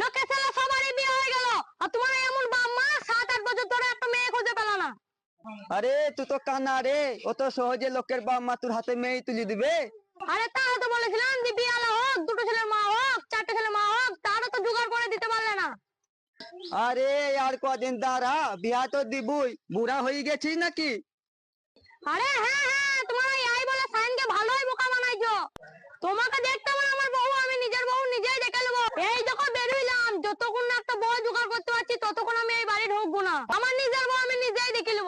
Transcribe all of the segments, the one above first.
লোকে ছেলে সবারই বিয়ে হয়ে গেল। আর তোমার এমন বাম্মা সাত আট বছর ধরে একটা মেয়ে খুঁজে পেল না। আরে তুই তো কানা রে। অত সহজে লোকের বাপ মা তোর হাতে মেয়ে তুলে দিবে। আরে তাহলে তো বলেছিলাম যে বিয়ে হোক দুটো ছেলের মা হোক চারটে ছেলে মা হোক তারও তো জোগাড় করে দিতে পারলে না। আরে আর কদিন দাঁড়া বিয়া তো দিবই। বুড়া হয়ে গেছিস নাকি? আরে হ্যাঁ হ্যাঁ তোমার আই বলে সাইনকে ভালোই বোকা বানাইছো। তোমাকে দেখতে আমার বউ নিজেই দেখে নেব এই যখন বেরোইলাম যতক্ষণ না একটা বউ জোগাড় করতে পারছি ততক্ষণ আমি এই বাড়ি ঢুকবো না আমার নিজের বউ আমি নিজেই দেখে নেব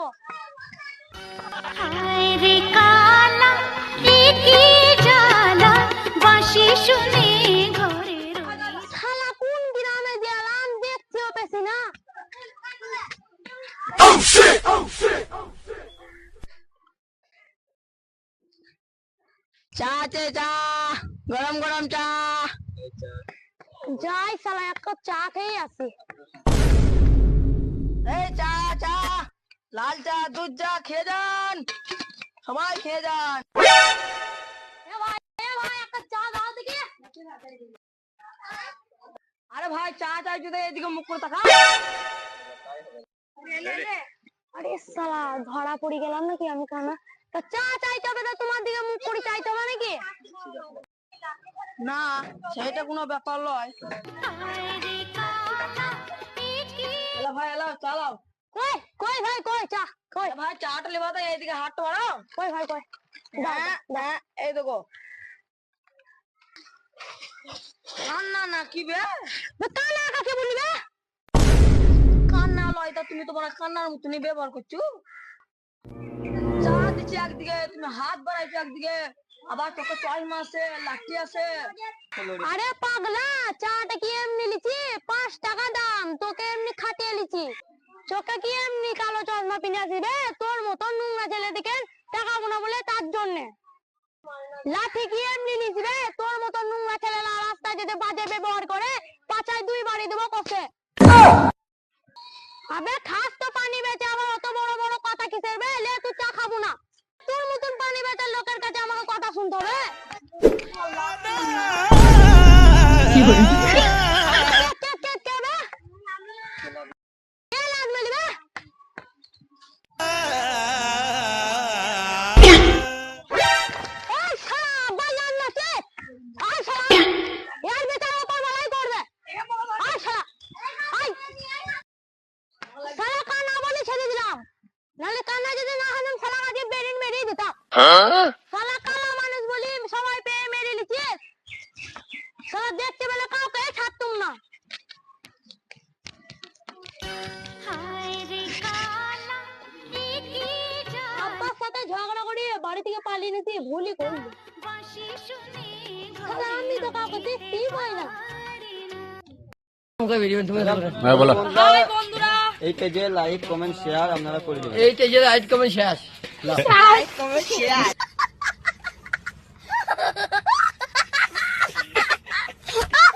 হায় রে কালা একি জ্বালা বাঁশি শুনে ঘরে রই শালা কোন গ্রামে গেলাম দেখতেও পেছি না চা চে চা গরম গরম চা। যাই শালা এক কাপ চা খেয়ে আসি। লাল চা দুধ চা খেয়ে যান। সবাই খেয়ে যান। এ ভাই চা আরে চা যদি এদিকে মুখ করে তাকা আরে শালা ধরা পড়ে গেলাম নাকি আমি কানা? তা চা চাইতে হবে তো তোমার দিকে মুখ করে চাইতে হবে নাকি? না সেটা কোনো ব্যাপার নয় ভাই এলা চালাও। কই? কই ভাই কই? চা কই? ভাই চাটা লেবা হাতটা বাড়াও কই ভাই কই? দাও, হ্যাঁ দাও। হ্যাঁ এই দেখো। না না না কি বে? কাকে বলবি কান্না লয় তা তুমি তোমার কান্নার মতনই ব্যবহার করছ। চা দিচ্ছি একদিকে তুমি হাত বাড়াইছো একদিকে আবার তোকে চশমা আছে লাঠি আছে। আরে পাগলা চাটা কি এমনি লিছি পাঁচ টাকা দাম তোকে এমনি খাটিয়ে লিছি চোখে কি এমনি কালো চশমা পিনে আসিবে তোর মতো নোংরা ছেলে দিকে টাকা না বলে তার জন্য। লাঠি কি এমনি লিছিবে তোর মতো নোংরা ছেলেরা রাস্তায় যদি বাজে ব্যবহার করে, পাছায় দুই বাড়ি দেবো কষে। আবে, খাস তো পানি বেচে আবার অত বড় বড় কথা কিসের বে? লে, তুই চা খাব না। তোর মতন পানি বেচার লোকের কাছে আমাকে কথা শুনতে হবে। নাহলে কান্না যদি না হতাম, শালা আজকে বেরিয়ে মেরিয়ে দিতাম। শালা কালা মানুষ বলি সবাই পেয়ে মেরে লিখছে শালা দেখতে পেলে কাউকে ছাড়তুম না। হায় আব্বার সাথে ঝগড়া করে বাড়ি থেকে পালিয়ে নিয়েছি ভুলই করলি। শালা আমি তো কাউকে দেখতেই পাই না। হ্যাঁ বলো। এই পেজে লাইক কমেন্ট শেয়ার আপনারা করে দেবেন। এই যে comment share like comment share